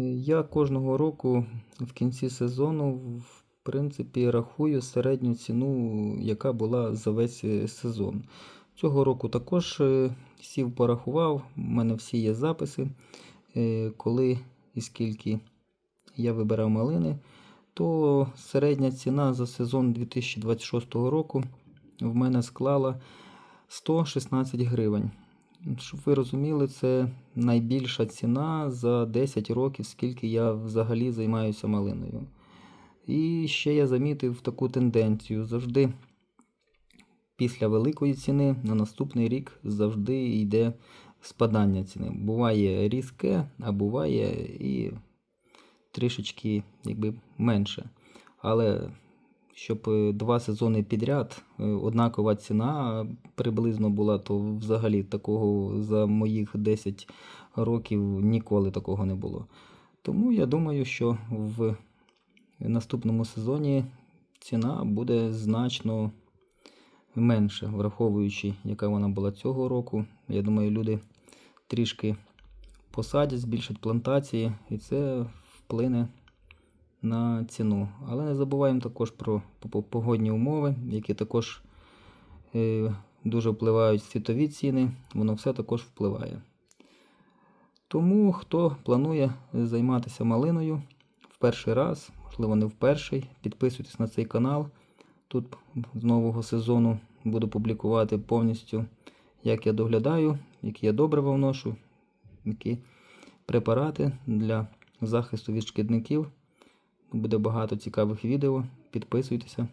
Я кожного року в кінці сезону, в принципі, рахую середню ціну, яка була за весь е, сезон. Цього року також е, сів порахував, у мене всі є записи, е, коли і скільки я вибирав малини, то середня ціна за сезон 2026 року в мене склала 116 гривень. Щоб ви розуміли, це найбільша ціна за 10 років, скільки я взагалі займаюся малиною. І ще я замітив таку тенденцію. Завжди після великої ціни на наступний рік завжди йде спадання ціни. Буває різке, а буває і трішечки якби, менше. Але щоб е, два сезони підряд е, однакова ціна приблизно була, то взагалі такого за моїх 10 років ніколи такого не було. Тому я думаю, що в наступному сезоні ціна буде значно менше, враховуючи, яка вона була цього року. Я думаю, люди трішки посадять, збільшать плантації, і це вплине на ціну. Але не забуваємо також про погодні умови, які також е, дуже впливають світові ціни, воно все також впливає. Тому хто планує займатися малиною в перший раз, можливо, не в перший, підписуйтесь на цей канал. Тут з нового сезону буду публікувати повністю, як я доглядаю, які я добрива вношу, які препарати для захисту від шкідників. Буде багато цікавих відео. Підписуйтеся.